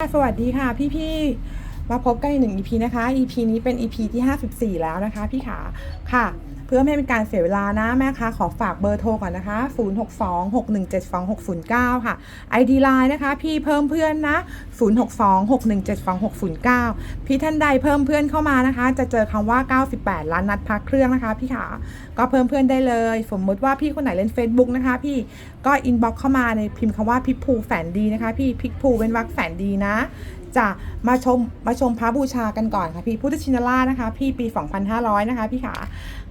สวัสดีค่ะพี่ๆ มาพบกันอีกหนึ่ง EP นะคะ EP นี้เป็น EP ที่ 54 แล้วนะคะพี่ขาค่ะ เพื่อไม่ให้เป็นการเสียเวลานะแม่คะขอฝากเบอร์โทรก่อนนะคะ 0626172609 ค่ะ ID Line นะคะ พี่เพิ่มเพื่อนนะ 0626172609 พี่ท่านใดเพิ่มเพื่อนเข้ามานะคะ จะเจอคำว่า 98 ล้านนัดพักเครื่องนะคะ พี่ขาก็เพิ่มเพื่อนได้เลย สมมติว่าพี่คนไหนเล่น Facebook นะคะ พี่ก็อินบ็อกเข้ามาในพิมพ์คำว่าพิกภูแฝนดีนะคะ พี่พิกภูเป็นวักแฝนดีนะจะมาชมมาชมพระบูชากันก่อนค่ะพี่พุทธชินราชนะคะ พี่ปี 2500 นะคะ พี่ขา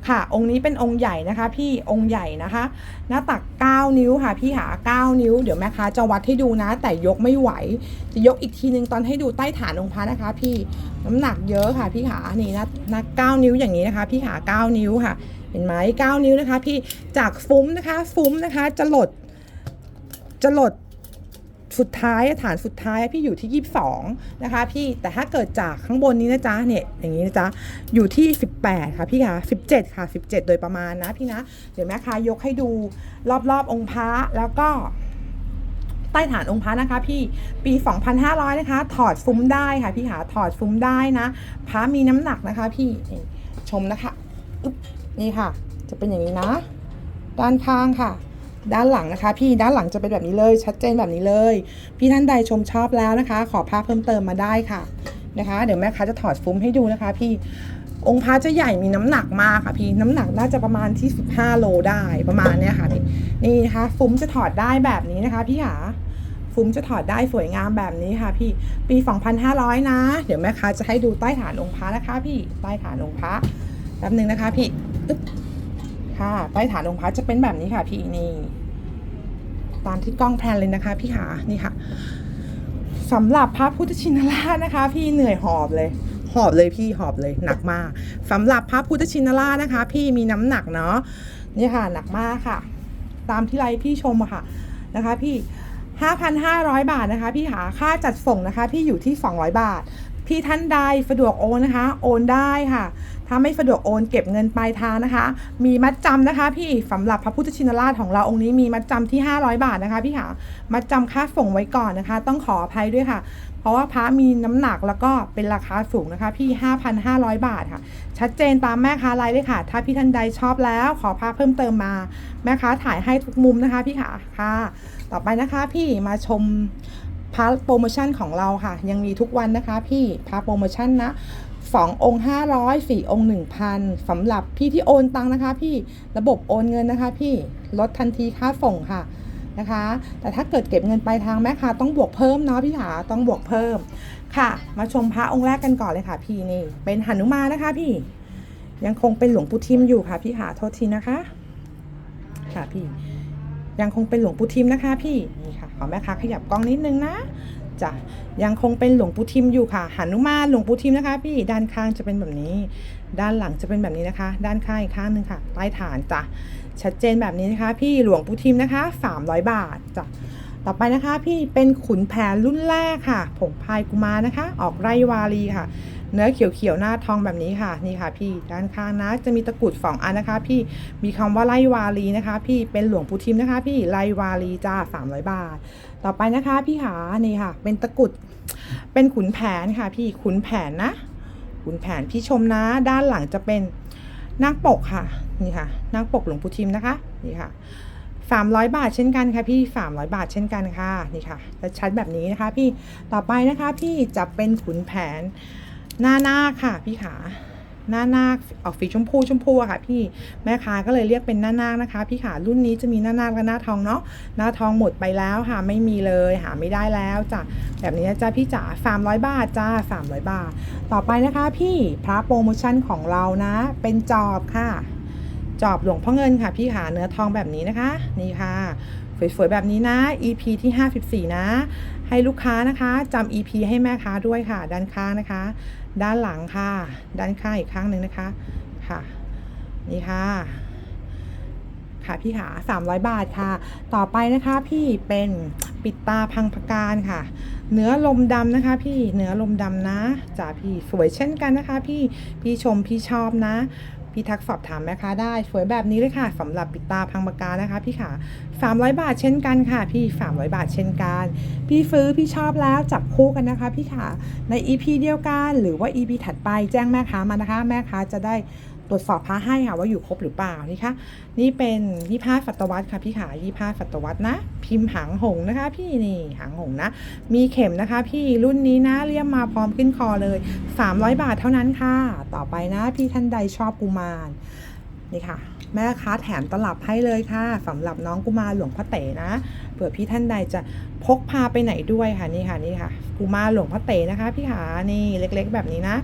ค่ะ องค์นี้เป็นองค์ใหญ่นะคะ พี่องค์ใหญ่นะคะ หน้าตัก 9 นิ้วค่ะ พี่ขา9นิ้ว เดี๋ยวแม่ค้าจะวัดให้ดูนะ แต่ยกไม่ไหว จะยกอีกทีนึงตอนให้ดูใต้ฐานองค์พระนะคะ พี่น้ำหนักเยอะค่ะ พี่ขานี่นะนะ9นิ้วอย่างนี้นะคะ พี่ขา9นิ้วค่ะ เห็นไหม9นิ้วนะคะ พี่จากฟุ้มนะคะ ฟุ้มนะคะจะหลดจะหลด สุดท้ายฐานสุดท้ายพี่อยู่ที่ 22 นะคะ พี่แต่ถ้าเกิดจากข้างบนนี้นะจ๊ะเนี่ยอย่างนี้นะจ๊ะอยู่ที่ 18 ค่ะพี่ค่ะ 17 ค่ะ 17 โดยประมาณนะพี่นะ เดี๋ยวแม่ค้ายกให้ดูรอบๆองค์พระแล้วก็ใต้ฐานองค์พระนะคะพี่ปี 2,500 นะคะ ถอดฟุ้มได้ค่ะพี่ขาถอดฟุ้มได้นะพระมีน้ำหนักนะคะ พี่ชมนะคะนี่ค่ะ จะเป็นอย่างนี้นะ ด้านข้างค่ะ ด้านหลังนะคะ พี่ด้านหลังจะเป็นแบบนี้เลยชัดเจนแบบนี้เลย พี่ท่านใดชมชอบแล้วนะคะ ขอภาพเพิ่มเติมมาได้ค่ะนะคะ เดี๋ยวแม่ค้าจะถอดฟุ้มให้ดูนะคะ พี่องค์พระจะใหญ่มีน้ำหนักมากค่ะพี่น้ำหนักน่าจะประมาณที่15โลได้ประมาณเนี้ยค่ะพี่นี่นะคะฟุ้มจะถอดได้แบบนี้นะคะ พี่ขาฟุ้มจะถอดได้สวยงามแบบนี้ค่ะ พี่ปี 2,500 นะ เดี๋ยวแม่ค้าจะให้ดูใต้ฐานองค์พระนะคะ พี่ใต้ฐานองค์พระแป๊บหนึงนะคะ พี่ึ๊ ค่ะ ใต้ฐานองค์พระจะเป็นแบบนี้ค่ะ พี่นี่ ตามที่กล้องแพลนเลยนะคะ พี่ขานี่ค่ะสำหรับพระพุทธชินราชนะคะ พี่เหนื่อยหอบเลย หอบเลยพี่หอบเลยหนักมากสำหรับพระพุทธชินราชนะคะ พี่มีน้ำหนักเนาะนี่ค่ะหนักมากค่ะ ตามที่ไลฟ์พี่ชมอะค่ะนะคะ พี่ 5,500 บาทนะคะ พี่หาค่าจัดส่งนะคะ พี่อยู่ที่ 200 บาท พี่ท่านใดสะดวกโอนนะคะ โอนได้ค่ะ ถ้าไม่สะดวกโอนเก็บเงินปลายทางนะคะ มีมัดจำนะคะ พี่สำหรับพระพุทธชินราชของเราองค์นี้มีมัดจำที่ 500 บาทนะคะ พี่ขามัดจำค่าส่งไว้ก่อนนะคะ ต้องขออภัยด้วยค่ะ เพราะว่าพระมีน้ำหนักแล้วก็เป็นราคาสูงนะคะ พี่ 5,500 บาทค่ะ ชัดเจนตามแม่ค้าไลน์เลยค่ะ ถ้าพี่ท่านใดชอบแล้วขอพาเพิ่มเติมมา แม่ค้าถ่ายให้ทุกมุมนะคะ พี่ขาค่ะ ต่อไปนะคะ พี่มาชม พาร์ทโปรโมชั่นของเราค่ะ ยังมีทุกวันนะคะ พี่พาร์ทโปรโมชั่นนะสององค์ห้าร้อยสี่องค์หนึ่งพันสำหรับพี่ที่โอนตังค์นะคะ พี่ระบบโอนเงินนะคะ พี่ลดทันทีค่าส่งค่ะนะคะ แต่ถ้าเกิดเก็บเงินปลายทางแม่ค้าต้องบวกเพิ่มเนาะพี่ขาต้องบวกเพิ่มค่ะ มาชมพระองค์แรกกันก่อนเลยค่ะ พี่นี่เป็นหนุมานนะคะ พี่ ยังคงเป็นหลวงปู่ทิมอยู่ค่ะ พี่ขาโทษทีนะคะ ค่ะพี่ ยังคงเป็นหลวงปู่ทิมนะคะพี่นี่ค่ะขอแม่ค้าขยับกล้องนิดนึงนะจ้ะยังคงเป็นหลวงปู่ทิมอยู่ค่ะหันุมานหลวงปู่ทิมนะคะ พี่ด้านข้างจะเป็นแบบนี้ ด้านหลังจะเป็นแบบนี้นะคะ ด้านข้างอีกข้างหนึ่งค่ะใต้ฐานจ้ะชัดเจนแบบนี้นะคะ พี่หลวงปู่ทิมนะคะ300 บาทจ้ะต่อไปนะคะ พี่เป็นขุนแผนรุ่นแรกค่ะผงพายกุมารนะคะ ออกไรวารีค่ะ เนื้อเขียวๆหน้าทองแบบนี้ค่ะนี่ค่ะพี่ด้านข้างนะจะมีตะกรุดสองอันนะคะ พี่มีคำว่าไล่วารีนะคะ พี่เป็นหลวงปู่ทิมนะคะ พี่ไล่วารีจ้า300 บาท ต่อไปนะคะ พี่ขานี่ค่ะ เป็นตะกรุดเป็นขุนแผนค่ะ พี่ขุนแผนนะขุนแผนพี่ชมนะ ด้านหลังจะเป็นนาคปกค่ะนี่ค่ะนาคปกหลวงปู่ทิมนะคะนี่ค่ะ300บาทเช่นกันค่ะพี่300บาทเช่นกันค่ะนี่ค่ะจะชัดแบบนี้นะคะ พี่ต่อไปนะคะ พี่จะเป็นขุนแผน หน้านาคค่ะพี่ขาหน้านาคออกสีชมพูชมพูอะค่ะพี่แม่ค้าก็เลยเรียกเป็นหน้านาคนะคะ พี่ขารุ่นนี้จะมีหน้านาคและหน้าทองเนาะหน้าทองหมดไปแล้วค่ะไม่มีเลยหาไม่ได้แล้วจ้ะแบบนี้จ้าพี่จ๋าสามร้อยบาทจ้าสามร้อยบาท ต่อไปนะคะพี่พระโปรโมชั่นของเรานะ เป็นจอบค่ะ จอบหลวงพ่อเงินค่ะ พี่ขาเนื้อทองแบบนี้นะคะ นี่ค่ะ สวยๆแบบนี้นะ EP ที่ 54 นะ ให้ลูกค้านะคะจำ EP ให้แม่ค้าด้วยค่ะ ด้านข้างนะคะ ด้านหลังค่ะ ด้านข้างอีกข้างหนึ่งนะคะค่ะ นี่ค่ะค่ะพี่ขา300 บาทค่ะ ต่อไปนะคะพี่เป็นปิดตาพังพการค่ะ เนื้อลมดำนะคะ พี่เนื้อลมดำนะจ้าพี่สวยเช่นกันนะคะ พี่พี่ชมพี่ชอบนะ พี่ทักสอบถามแม่ค้าได้สวยแบบนี้เลยค่ะสำหรับปิดตาพังปากกานะคะพี่ขา300 บาทเช่นกันค่ะ พี่ 300 บาทเช่นกัน พี่ซื้อพี่ชอบแล้วจับคู่กันนะคะ พี่ขาใน EP เดียวกัน หรือว่า EP ถัดไปแจ้งแม่ค้ามานะคะ แม่ค้าจะได้ ตรวจสอบพระให้ค่ะว่าอยู่ครบหรือเปล่านี่คะนี่เป็นยี่ห้าศตวรรษค่ะพี่ขายี่ห้าศตวรรษนะ พิมพ์หางหงนะคะ พี่นี่หางหงนะ มีเข็มนะคะ พี่รุ่นนี้นะเลี่ยมมาพร้อมขึ้นคอเลย 300 บาทเท่านั้นค่ะ ต่อไปนะ พี่ท่านใดชอบกุมารนี่ค่ะแม่ค้าแถมตลับให้เลยค่ะสำหรับน้องกุมารหลวงพ่อเต๋นะเผื่อพี่ท่านใดจะพกพาไปไหนด้วยค่ะนี่ค่ะนี่ค่ะกุมารหลวงพ่อเต๋นะคะ พี่ขานี่เล็กๆ แบบนี้นะ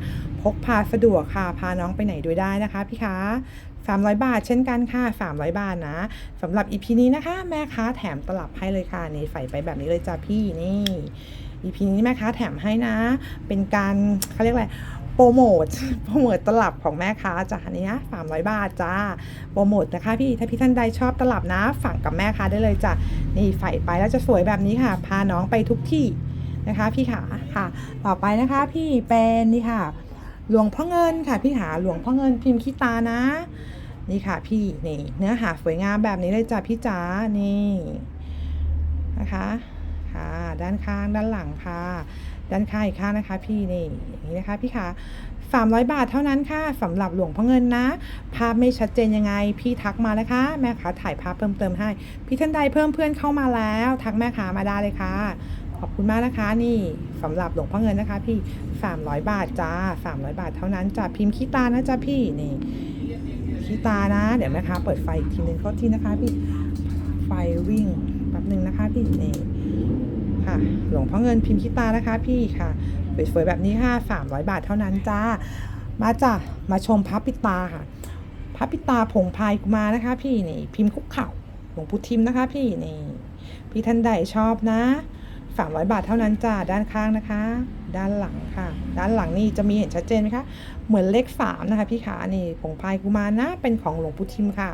พกพาสะดวกค่ะ พาน้องไปไหนด้วยได้นะคะพี่คะ300 บาท เช่นกันค่ะ 300 บาทนะสำหรับอีพีนี้นะคะ แม่ค้าแถมตลับให้เลยค่ะนี่ใส่ไปแบบนี้เลยจ้าพี่นี่อีพีนี้แม่ค้าแถมให้นะ เป็นการเขาเรียกอะไรโปรโมทโปรโมทตลับของแม่ค้าจ้ะนนี้นะสามร้อยบาทจ้าโปรโมทนะคะพี่ถ้าพี่ท่านใดชอบตลับนะฝั่งกับแม่ค้าได้เลยจ้ะนี่ใส่ไปแล้วจะสวยแบบนี้ค่ะ พาน้องไปทุกที่นะคะ พี่ขาค่ะ ต่อไปนะคะพี่เป็นนี่ค่ะ หลวงพ่อเงินค่ะพี่หาหลวงพ่อเงินพิมพ์ขี้ตานะ นี่ค่ะพี่นี่เนื้อหาสวยงามแบบนี้เลยจ้ะพี่จ๋านี่นะคะค่ะด้านข้างด้านหลังค่ะ ด้านข้างอีกข้างนะคะ พี่นี่อย่างนี้นะคะพี่คะ300 บาทเท่านั้นค่ะสำหรับหลวงพ่อเงินนะ ภาพไม่ชัดเจนยังไง พี่ทักมานะคะแม่ค้าถ่ายภาพเพิ่มเติมให้ พี่ท่านใดเพิ่มเพื่อนเข้ามาแล้ว ทักแม่ค้ามาได้เลยค่ะ อบคุณมากนะคะ นี่สำหรับหลวงพ่อเงินนะคะ พี่ 300 บาทจ้า 300 บาทเท่านั้นจ้าพิมพ์ขี้ตานะจ้าพี่นี่ขี้ตานะ เดี๋ยวแม่ค้าเปิดไฟอีกทีนึงก็ทีนะคะ พี่ไฟวิ่งแป๊บหนึ่งนะคะ พี่นี่ค่ะ หลวงพ่อเงินพิมพ์ขี้ตานะคะ พี่ค่ะสวยๆแบบนี้ค่ะ300 บาทเท่านั้นจ้า มาจ้ะมาชมพระปิตาค่ะพระปิตาผงพายกุมานะคะ พี่นี่พิมพ์คุกเข่าหลวงปู่ทิมนะคะ พี่นี่พี่ท่านใดชอบนะ 300 บาทเท่านั้นจ้าด้านข้างนะคะ ด้านหลังค่ะ ด้านหลังนี่จะมีเห็นชัดเจนไหมคะ เหมือนเลข3นะคะพี่ขานี่ผงพายกุมารนะเป็นของหลวงปู่ทิมค่ะ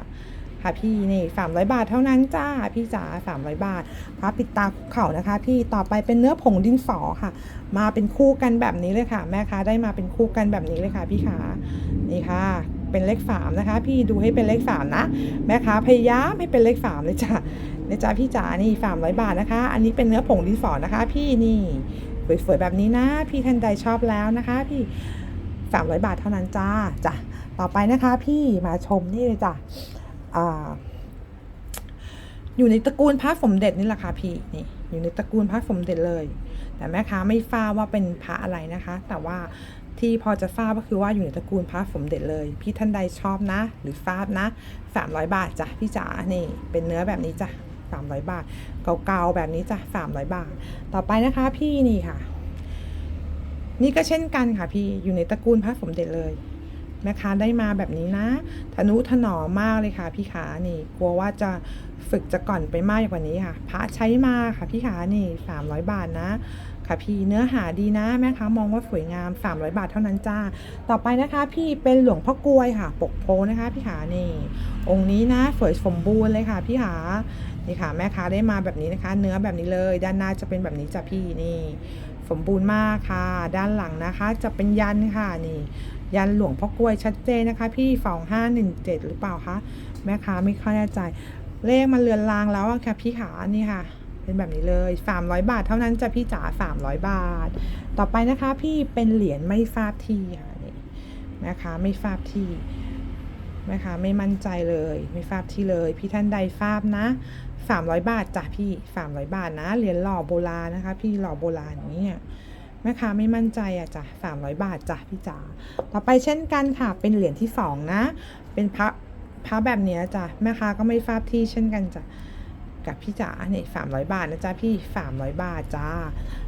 ค่ะพี่นี่300 บาทเท่านั้นจ้าพี่จ๋า300 บาทพระปิดตาคุกเข่านะคะ พี่ต่อไปเป็นเนื้อผงดินสอค่ะ มาเป็นคู่กันแบบนี้เลยค่ะ แม่ค้าได้มาเป็นคู่กันแบบนี้เลยค่ะ พี่ขานี่ค่ะเป็นเลข3นะคะ พี่ดูให้เป็นเลข3นะแม่ค้าพยายามให้เป็นเลข3เลยจ้ะ นะจ๊ะพี่จ๋านี่300บาทนะคะ อันนี้เป็นเนื้อผงดินสอนะคะ พี่นี่สวยๆแบบนี้นะ พี่ท่านใดชอบแล้วนะคะ พี่300บาทเท่านั้นจ้าจ้ะต่อไปนะคะพี่มาชมนี่เลยจ้ะอ่าอยู่ในตระกูลพระสมเด็จนี่แหละค่ะพี่นี่อยู่ในตระกูลพระสมเด็จเลย แต่แม่ค้าไม่ทราบว่าเป็นพระอะไรนะคะ แต่ว่าที่พอจะทราบก็คือว่าอยู่ในตระกูลพระสมเด็จเลย พี่ท่านใดชอบนะ หรือทราบนะ300 บาทจ้ะพี่จ๋านี่เป็นเนื้อแบบนี้จ้ะ 300 บาท เก่าๆแบบนี้จ้ะ300 บาท ต่อไปนะคะพี่นี่ค่ะ นี่ก็เช่นกันค่ะพี่อยู่ในตระกูลพระสมเด็จเลยแม่ค้าได้มาแบบนี้นะทนุถนอมมากเลยค่ะ พี่ขานี่ กลัวว่าจะฝึกจะก่อนไปมากกว่านี้ค่ะ พระใช้มาค่ะพี่ขานี่สามร้อยบาทนะ ค่ะพี่เนื้อหาดีนะแม่ค้ามองว่าสวยงาม300บาทเท่านั้นจ้า ต่อไปนะคะพี่เป็นหลวงพ่อกลวยค่ะ ปกโพนะคะ พี่ขานี่ องค์นี้นะสวยสมบูรณ์เลยค่ะ พี่ขา นี่ค่ะแม่ค้าได้มาแบบนี้นะคะ เนื้อแบบนี้เลย ด้านหน้าจะเป็นแบบนี้จ้ะพี่นี่ สมบูรณ์มากค่ะ ด้านหลังนะคะ จะเป็นยันค่ะนี่ ยันหลวงพ่อกล้วยชัดเจนนะคะ พี่สองห้าหนึ่งเจ็ดหรือเปล่าคะแม่ค้าไม่ค่อยแน่ใจ เลขมันเลือนลางแล้วอะค่ะพี่ขานี่ค่ะเป็นแบบนี้เลย 300 บาทเท่านั้นจะพี่จ๋า300 บาท ต่อไปนะคะพี่เป็นเหรียญไม่ทราบที่ค่ะนี่แม่ค้าไม่ทราบที่ แม่ค้าไม่มั่นใจเลย ไม่ทราบที่เลย พี่ท่านใดทราบนะ 300 บาทจ้ะพี่ 300 บาทนะ เหรียญหล่อโบราณนะคะ พี่หล่อโบราณอย่างนี้ยแม่ค้าไม่มั่นใจอะจ้ะสามร้อยบาทจ้ะพี่จ๋า ต่อไปเช่นกันค่ะ เป็นเหรียญที่สองนะ เป็นพระพระแบบเนี้ยจ้ะแม่ค้าก็ไม่ทราบที่เช่นกันจ้ะกับพี่จ๋าเนี่ยสามร้อยบาทนะจ๊ะพี่สามร้อยบาทจ้า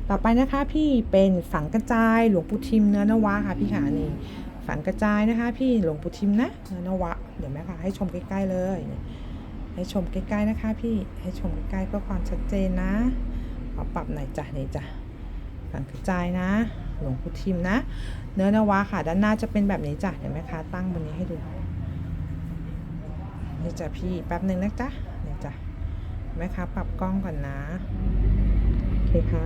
ต่อไปนะคะพี่เป็นฝังกระจายหลวงปู่ทิมเนื้อนวะค่ะพี่ขานี่ ฝังกระจายนะคะ พี่หลวงปู่ทิมนะเนื้อนวะ เดี๋ยวแม่ค้าให้ชมใกล้ๆเลย ให้ชมใกล้ๆนะคะ พี่ให้ชมใกล้ๆเพื่อความชัดเจนนะขอปรับหน่อยจ้ะนี่จ้ะฝังกระจายนะ หลวงปู่ทิมนะ เนื้อนวะค่ะ ด้านหน้าจะเป็นแบบนี้จ้ะเดี๋ยวแม่ค้าตั้งบนนี้ให้ดูนี่จ้ะพี่แป๊บหนึ่งนะจ๊ะนี่จ้ะแม่ค้าปรับกล้องก่อนนะโอเคค่ะ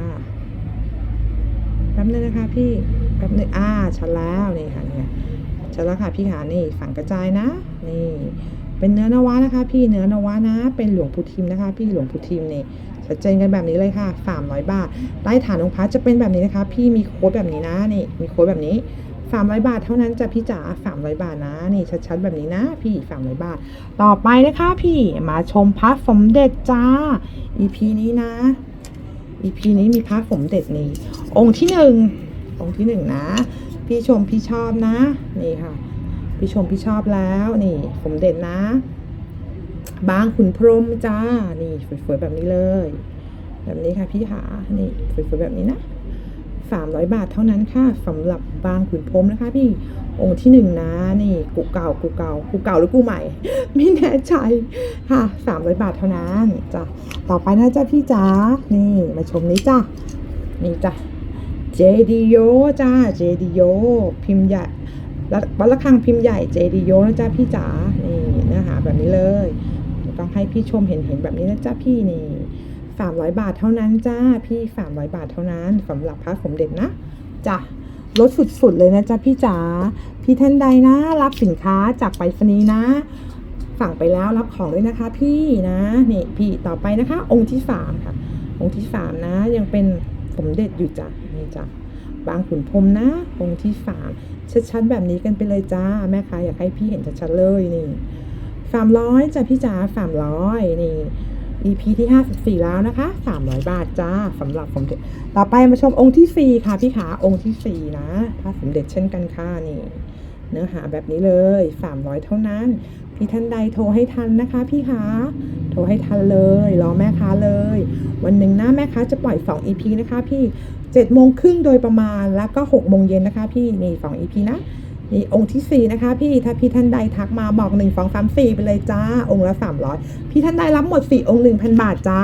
แป๊บหนึงนะคะพี่ แป๊บนึงอ่าชัดแล้วนี่ค่ะนี่ยเจอแล้วค่ะพี่ขานี่ฝังกระจายนะ นี่ เป็นเนื้อนวะนะคะ พี่เนื้อนวะนะ เป็นหลวงปู่ทิมนะคะ พี่หลวงปู่ทิมนี่ชัดเจนกันแบบนี้เลยค่ะสามร้อยบาทใต้ฐานองค์พระจะเป็นแบบนี้นะคะ พี่มีโค้ดแบบนี้นะนี่ มีโค้ดแบบนี้สามร้อยบาทเท่านั้นจะพี่จ๋าสามร้อยบาทนะนี่ชัดๆแบบนี้นะ พี่สามร้อยบาท ต่อไปนะคะพี่มาชมพระสมเด็จจ้า EP นี้นะ EP นี้มีพระสมเด็จนี่องค์ที่หนึ่ง องที่หนึ่งนะ พี่ชมพี่ชอบนะ นี่ค่ะ พี่ชมพี่ชอบแล้วนี่สมเด็จนะบางขุนพรหมจ้า นี่สวยๆแบบนี้เลย แบบนี้ค่ะพี่ขานี่สวยๆแบบนี้นะสามร้อยบาทเท่านั้นค่ะสำหรับบางขุนพรหมนะคะ พี่องค์ที่หนึ่งนะ นี่กูเก่ากูเก่ากูเก่าหรือกูใหม่ ไม่แน่ใจค่ะสามร้อยบาทเท่านั้นจ้ะต่อไปนะจ้าพี่จ๋านี่มาชมนี้จ้านี่จ้ะ เจดีโยจ้าเจดีโยพิมพ์ใหญ่แล้ววัดระฆังพิมพ์ใหญ่เจดีโยนะจ๊ะพี่จ๋านี่เนื้อหาแบบนี้เลยต้องให้พี่ชมเห็นเห็นแบบนี้นะจ๊ะพี่นี่สามร้อยบาทเท่านั้นจ้าพี่สามร้อยบาทเท่านั้นสำหรับพระสมเด็จนะจ้ะลดสุดๆเลยนะจ๊ะพี่จ๋าพี่ท่านใดนะ รับสินค้าจากไปรษณีย์นะ สั่งไปแล้วรับของด้วยนะคะ พี่นะนี่พี่ต่อไปนะคะ องค์ที่สามค่ะ องค์ที่สามนะ ยังเป็นสมเด็จอยู่จ้ะ จ้ะบางขุนพรมนะองค์ที่สามชัดๆแบบนี้กันไปเลยจ้าแม่ค้าอยากให้พี่เห็นชัดๆเลยนี่สามร้อยจ้ะพี่จ๋าสามร้อยนี่ EP ที่ห้าสิบสี่แล้วนะคะสามร้อยบาทจ้าสำหรับสมเด็จต่อไปมาชมองค์ที่สี่ค่ะพี่ขาองค์ที่สี่นะพระสมเด็จเช่นกันค่ะนี่ เนื้อหาแบบนี้เลยสามร้อยเท่านั้นพี่ท่านใดโทรให้ทันนะคะ พี่คะโทรให้ทันเลยรอแม่ค้าเลย วันหนึ่งนะแม่ค้าจะปล่อย 2 EP นะคะ พี่ 7โมงครึ่งโดยประมาณแล้วก็6โมงเย็นนะคะพี่นี่2 EP นะนี่องค์ที่ 4 นะคะพี่ถ้าพี่ท่านใดทักมาบอก 1 2 3 4 ไปเลยจ้า องค์ละ 300 พี่ท่านใดรับหมด 4 องค์ 1,000 บาทจ้า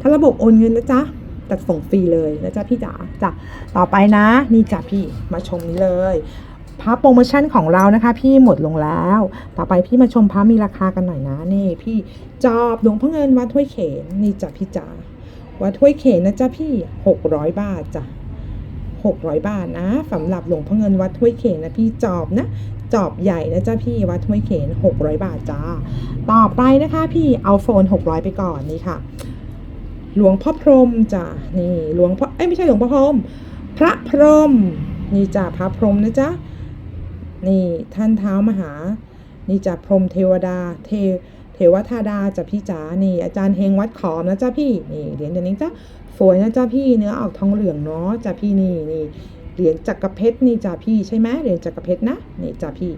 ถ้าระบบโอนเงินนะจ๊ะจัดส่งฟรีเลยนะจ๊ะพี่จ๋าจ้ะต่อไปนะ นี่จ้ะพี่มาชมนี้เลยพระโปรโมชั่นของเรานะคะ พี่หมดลงแล้ว ต่อไปพี่มาชมพระมีราคากันหน่อยนะนี่พี่จอบหลวงพ่อเงินวัดถ้วยเขนนี่จ้ะพี่จ๋า วัดถ้วยเขนนะจ๊ะพี่หกร้อยบาทจ้ะหกร้อยบาทนะสำหรับหลวงพ่อเงินวัดถ้วยเขนนะพี่จอบนะ จอบใหญ่นะจ๊ะพี่วัดถ้วยเขนหกร้อยบาทจ้าต่อไปนะคะพี่เอาโฟนหกร้อยไปก่อนนี่ค่ะ หลวงพ่อพรมจ้ะนี่หลวงพ่อเอ้ยไม่ใช่หลวงพ่อพรมพระพรมนี่จ้ะพระพรมนะจ๊ะนี่ท่านเท้ามหา นี่จ้ะพรมเทวดาเท เทวธาดาจ้ะพี่จ๋านี่ อาจารย์เฮงวัดขอมนะจ้ะพี่นี่เหรียญเดี๋ยวนี้จ้ะสวยนะจ้ะพี่เนื้อออกทองเหลืองเนาะจ้ะพี่นี่นี่เหรียญจักรเพชรนี่จ้ะพี่ใช่ไหมเหรียญจักรเพชรนะนี่จ้ะพี่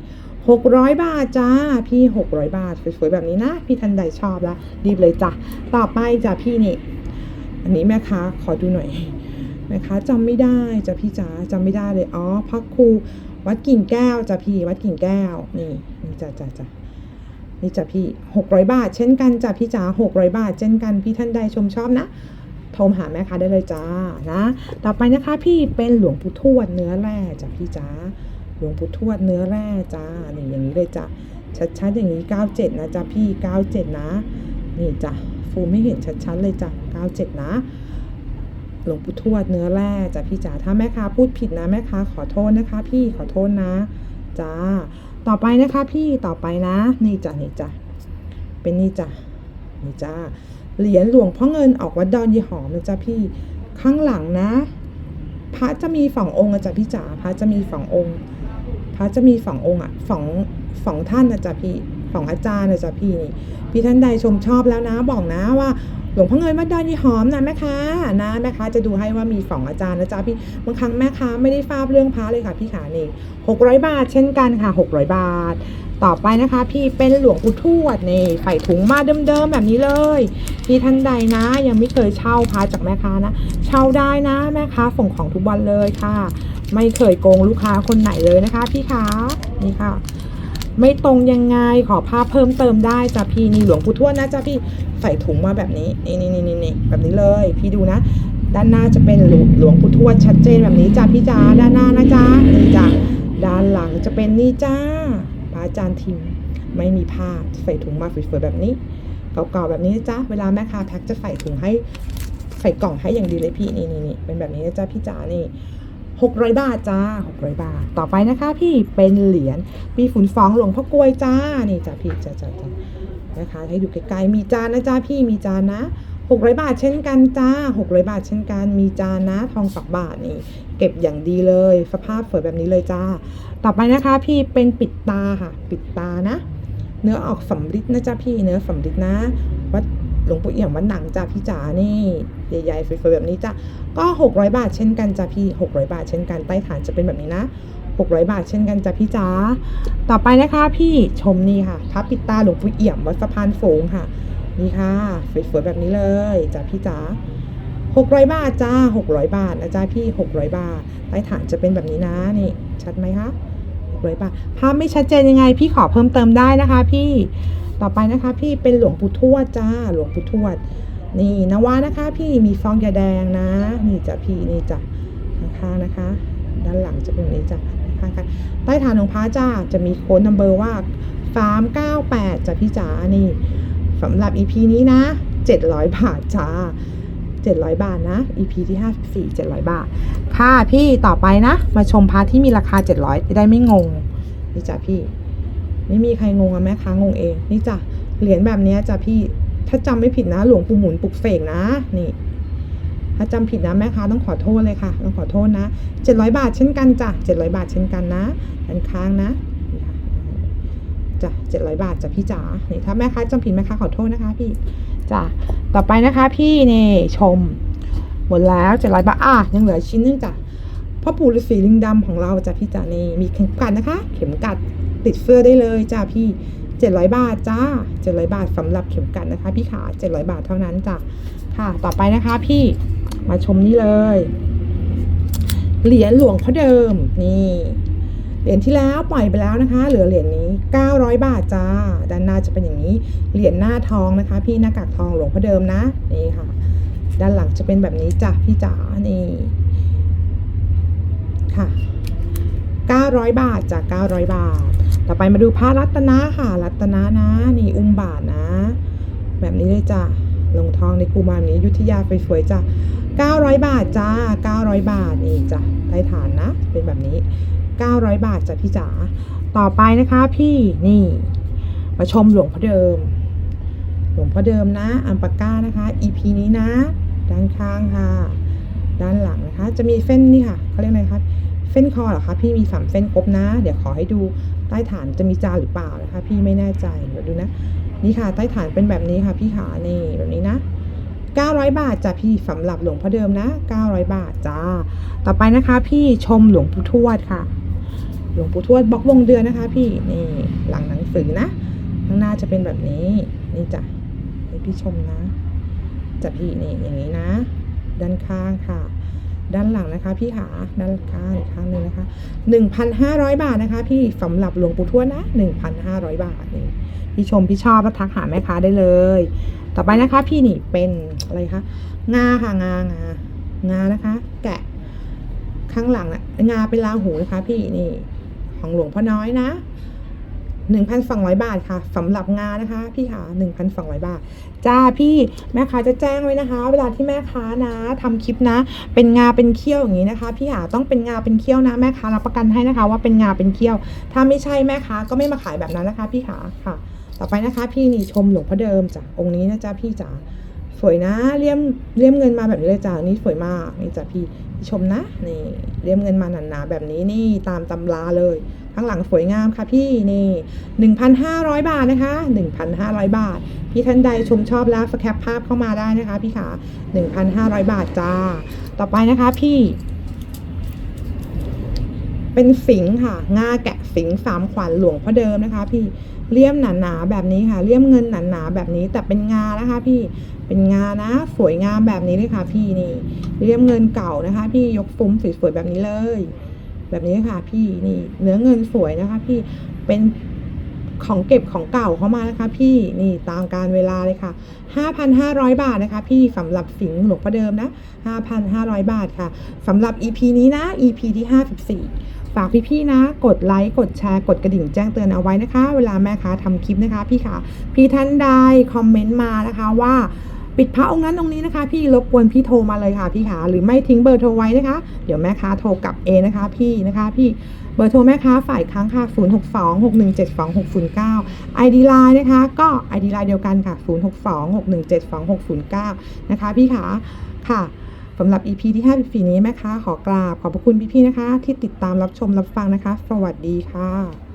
หกร้อยบาทจ้าพี่หกร้อยบาทสวยๆแบบนี้นะพี่ทันใดชอบละรีบเลยจ้ะต่อไปจ้ะพี่นี่ อันนี้แม่ค้าขอดูหน่อยแม่ค้าจำไม่ได้จ้ะพี่จ๋าจำไม่ได้เลยอ๋อพระครูวัดกิ่งแก้วจ้ะพี่วัดกิ่งแก้วนี่นี่จ้ะจ้ะจ้ะ นี่จ้ะพี่หกร้อยบาท เช่นกันจ้ะพี่จ๋าหกร้อยบาท เช่นกันพี่ท่านใดชมชอบนะโทรหาแม่ค้าได้เลยจ้านะต่อไปนะคะพี่เป็นหลวงปู่ทวดเนื้อแร่จ้ะพี่จ๋าหลวงปู่ทวดเนื้อแร่จ้านี่อย่างนี้เลยจ้ะชัดๆอย่างนี้เก้าเจ็ดนะจ้ะพี่เก้าเจ็ดนะ นี่จ้ะฟูไม่เห็นชัดๆเลยจ้ะเก้าเจ็ดนะหลวงปู่ทวดเนื้อแร่จ้ะพี่จ๋าถ้าแม่ค้าพูดผิดนะแม่ค้าขอโทษนะคะ พี่ขอโทษนะจ้าต่อไปนะคะพี่ต่อไปนะ นี่จ้ะนี่จ้ะเป็นนี่จ้ะนี่จ้าเหรียญหลวงพ่อเงินออกวัดดอนยี่หอมนะจ้ะพี่ข้างหลังนะ พระจะมีสององค์อะจ้ะพี่จ๋าพระจะมีสององค์ พระจะมีสององค์อะสองสองท่านนะจ๊ะพี่สองอาจารย์นะจ๊ะพี่นี่พี่ท่านใดชมชอบแล้วนะบอกนะว่า หลวงพ่อเงินวัดดอนยี่หอมนะแม่ค้านะแม่ค้าจะดูให้ว่ามีสองอาจารย์นะจ๊ะพี่บางครั้งแม่ค้าไม่ได้ทราบเรื่องพระเลยค่ะพี่ขานี่หกร้อยบาทเช่นกันค่ะหกร้อยบาท ต่อไปนะคะพี่เป็นหลวงปู่ทวดนี่ใส่ถุงมาเดิมๆแบบนี้เลยพี่ท่านใดนะ ยังไม่เคยเช่าพระจากแม่ค้านะ เช่าได้นะแม่ค้าส่งของทุกวันเลยค่ะ ไม่เคยโกงลูกค้าคนไหนเลยนะคะ พี่คะนี่ค่ะ ไม่ตรงยังไงขอภาพเพิ่มเติมได้จ้ะพี่นี่หลวงปู่ทวดนะจ้ะพี่ใส่ถุงมาแบบนี้นี่นี่นี่นี่แบบนี้เลย พี่ดูนะ ด้านหน้าจะเป็นหลวงลวงปู่ทวดชัดเจนแบบนี้จ้ะพี่จ๋าด้านหน้านะจ๊ะนี่จ้ะด้านหลังจะเป็นนี่จ้าพระอาจารย์ทิมไม่มีผ้าใส่ถุงมาสวยๆแบบนี้เก่าๆแบบนี้นะจ๊ะเวลาแม่ค้าแพ็คจะใส่ถุงให้ใส่กล่องให้อย่างดีเลยพี่นี่นี่นี่เป็นแบบนี้นะจ๊ะพี่จ๋านี่ 600 บาทจ้า 600 บาท ต่อไปนะคะพี่เป็นเหรียญปีฝุ่นฟองหลวงพ่อกลวยจ้า นี่จ้าพี่จ้าจ้าจ้านะคะ ให้ดูไกลๆ มีจานนะจ้าพี่มีจานนะ 600 บาทเช่นกันจ้า 600 บาทเช่นกัน มีจานนะ ทองสักบาทนี่ เก็บอย่างดีเลย สภาพสวยแบบนี้เลยจ้า ต่อไปนะคะพี่เป็นปิดตาค่ะ ปิดตานะ เนื้อออกสำริดนะจ้าพี่ เนื้อสำริดนะ วัด หลวงปู่เอี่ยมวัดหนังจ้าพี่จ๋านี่ใหญ่ๆสวยๆแบบนี้จ้าก็ 600 บาทเช่นกันจ้าพี่ 600 บาทเช่นกันใต้ฐานจะเป็นแบบนี้นะ 600 บาทเช่นกันจ้าพี่จ๋าต่อไปนะคะพี่ชมนี่ค่ะพระปิดตาหลวงปู่เอี่ยมวัดสะพานโฝงค่ะ นี่ค่ะสวยๆแบบนี้เลยจ้าพี่จ๋า600 บาทจ้า 600 บาทนะจ้าพี่ 600 บาท ใต้ฐานจะเป็นแบบนี้นะนี่ชัดไหมคะ600บาทภาพไม่ชัดเจนยังไงพี่ขอเพิ่มเติมได้นะคะพี่ ต่อไปนะคะพี่เป็นหลวงปู่ทวดจ้าหลวงปู่ทวด นี่นวานะคะ พี่มีฟองยาแดงนะ นี่จ้ะพี่นี่จ้ะข้างๆนะคะ ด้านหลังจะเป็นแบบนี้จ้ะข้างๆใต้ฐานของพระจ้าจะมีโค้ดนัมเบอร์ว่าสามเก้าแปดจ้ะพี่จ๋านี่สำหรับ EP นี้นะ 700 บาทจ้า 700 บาทนะ EP ที่ 54 700 บาท ค่ะพี่ต่อไปนะ มาชมพระที่มีราคา 700จะได้ไม่งง นี่จ้ะพี่ ไม่มีใครงงอะแม่ค้างงเอง นี่จ้ะเหรียญแบบนี้จ้ะพี่ถ้าจำไม่ผิดนะหลวงปู่หมุนปลุกเสกนะนี่ถ้าจำผิดนะแม่ค้าต้องขอโทษเลยค่ะ ต้องขอโทษนะ700บาทเช่นกันจ้ะ700บาทเช่นกันนะด้านข้างนะนี่ค่ะจ้ะ700บาทจ้ะพี่จ๋านี่ถ้าแม่ค้าจำผิดแม่ค้าขอโทษนะคะพี่จ้ะต่อไปนะคะพี่นี่ชม หมดแล้ว700บาทอะยังเหลือชิ้นนึงจ้ะพ่อปู่ฤาษีลิงดำของเราจ้ะพี่จ๋านี่มีเข็มกัดนะคะ เข็มกัด ติดเสื้อได้เลยจ้ะพี่ 700 บาทจ้า 700 บาทสำหรับเข็มกลัดนะคะ พี่ขา700 บาทเท่านั้นจ้ะค่ะต่อไปนะคะพี่มาชมนี่เลย เหรียญหลวงพ่อเดิมนี่เหรียญที่แล้วปล่อยไปแล้วนะคะ เหลือเหรียญนี้ 900 บาทจ้า ด้านหน้าจะเป็นอย่างนี้ เหรียญหน้าทองนะคะ พี่หน้ากากทองหลวงพ่อเดิมนะนี่ค่ะ ด้านหลังจะเป็นแบบนี้จ้ะพี่จ๋านี่ค่ะ 900 บาทจ้ะ900 บาท ต่อไปมาดูพระรัตนะค่ะรัตนะนะ นี่อุ้มบาทนะ แบบนี้เลยจ้ะลงทองในกูมารนี้ยุทธยาสวยๆจ้ะ900 บาทจ้า 900 บาทนี่จ้ะใต้ฐานนะ เป็นแบบนี้ 900 บาทจ้ะพี่จ๋าต่อไปนะคะพี่นี่ มาชมหลวงพ่อเดิม หลวงพ่อเดิมนะ อัมปาก้านะคะ EP นี้นะ ด้านข้างค่ะ ด้านหลังนะคะ จะมีเส้นนี่ค่ะเขาเรียกอะไรครับเส้นคอเหรอคะพี่มีสามเส้นครบนะ เดี๋ยวขอให้ดู ใต้ฐานจะมีจานหรือเปล่านะคะพี่ไม่แน่ใจเดี๋ยวดูนะนี่ค่ะใต้ฐานเป็นแบบนี้ค่ะพี่ขานี่แบบนี้นะ 900 บาทจ้ะพี่สำหรับหลวงพ่อเดิมนะ 900 บาทจ้าต่อไปนะคะ พี่ชมหลวงปู่ทวดค่ะ หลวงปู่ทวดบล็อกวงเดือนนะคะ พี่นี่หลังหนังสือนะข้างหน้าจะเป็นแบบนี้นี่จ้ะให้พี่ชมนะจ้ะพี่นี่อย่างนี้นะ ด้านข้างค่ะ ด้านหลังนะคะพี่ขาด้านข้างอีกข้างหนึ่งนะคะ 1,500 บาทนะคะ พี่สำหรับหลวงปู่ทวดนะ 1,500 บาทนี่พี่ชมพี่ชอบแล้วทักหาแม่ค้าได้เลย ต่อไปนะคะ พี่นี่เป็นอะไรคะงาค่ะงางางานะคะ แกะข้างหลังนะงาเป็นลาหูนะคะ พี่นี่ของหลวงพ่อน้อยนะ 1,200 บาทค่ะสำหรับงานนะคะ พี่ค่ะ1,200 บาท จ้าพี่แม่ค้าจะแจ้งไว้นะคะ เวลาที่แม่ค้านะทำคลิปนะ เป็นงาเป็นเขี้ยวอย่างนี้นะคะ พี่หาต้องเป็นงาเป็นเขี้ยวนะแม่ค้ารับประกันให้นะคะ ว่าเป็นงาเป็นเขี้ยว ถ้าไม่ใช่แม่ค้าก็ไม่มาขายแบบนั้นนะคะ พี่ขาค่ะ ต่อไปนะคะ พี่นี่ชมหลวงพ่อเดิมจ้ะองค์นี้นะจ๊ะพี่จ๋าสวยนะเลี่ยมเลี่ยมเงินมาแบบนี้เลยจ้ะอันนี่สวยมากนี่จ้ะพี่พี่ชมนะนี่เลี่ยมเงินมาหนาๆแบบนี้นี่ตามตำราเลย ข้างหลังสวยงามค่ะพี่นี่ 1,500 บาทนะคะ 1,500 บาท พี่ท่านใดชมชอบแล้วสแคปภาพเข้ามาได้นะคะ พี่ขา1,500 บาทจ้า ต่อไปนะคะพี่ เป็นสิงห์ค่ะ งาแกะสิงห์สามขวัญหลวงพ่อเดิมนะคะ พี่เลี่ยมหนาๆแบบนี้ค่ะเลี่ยมเงินหนาๆแบบนี้แต่เป็นงานะคะ พี่เป็นงานะสวยงามแบบนี้เลยค่ะ พี่นี่เลี่ยมเงินเก่านะคะ พี่ยกฟุ้มสวยๆแบบนี้เลย แบบนี้ค่ะพี่นี่เนื้อเงินสวยนะคะ พี่เป็นของเก็บของเก่าเข้ามานะคะ พี่นี่ตามการเวลาเลยค่ะ 5,500 บาทนะคะ พี่สำหรับสิงห์หลวงพ่อเดิมนะ 5,500 บาทค่ะสำหรับ EP นี้นะ EP ที่ 54 ฝากพี่ๆนะ กดไลค์กดแชร์กดกระดิ่งแจ้งเตือนเอาไว้นะคะ เวลาแม่ค้าทำคลิปนะคะ พี่ค่ะ พี่ท่านใดคอมเมนต์มานะคะว่า ปิดพระองค์นั้นองค์นี้นะคะ พี่รบกวนพี่โทรมาเลยค่ะพี่ขาหรือไม่ทิ้งเบอร์โทรไว้นะคะ เดี๋ยวแม่ค้าโทรกลับเองนะคะ พี่นะคะ พี่เบอร์โทรแม่ค้าฝ่ายค้างค่ะ 0 6 2 6 1 7 2 6 0 9 ID Line นะคะ ก็ ID Line เดียวกันค่ะ 0 6 2 6 1 7 2 6 0 9 นะคะ พี่ขาค่ะสำหรับ EP ที่54นี้แม่ค้าขอกราบขอบพระคุณพี่ๆนะคะ ที่ติดตามรับชมรับฟังนะคะ สวัสดีค่ะ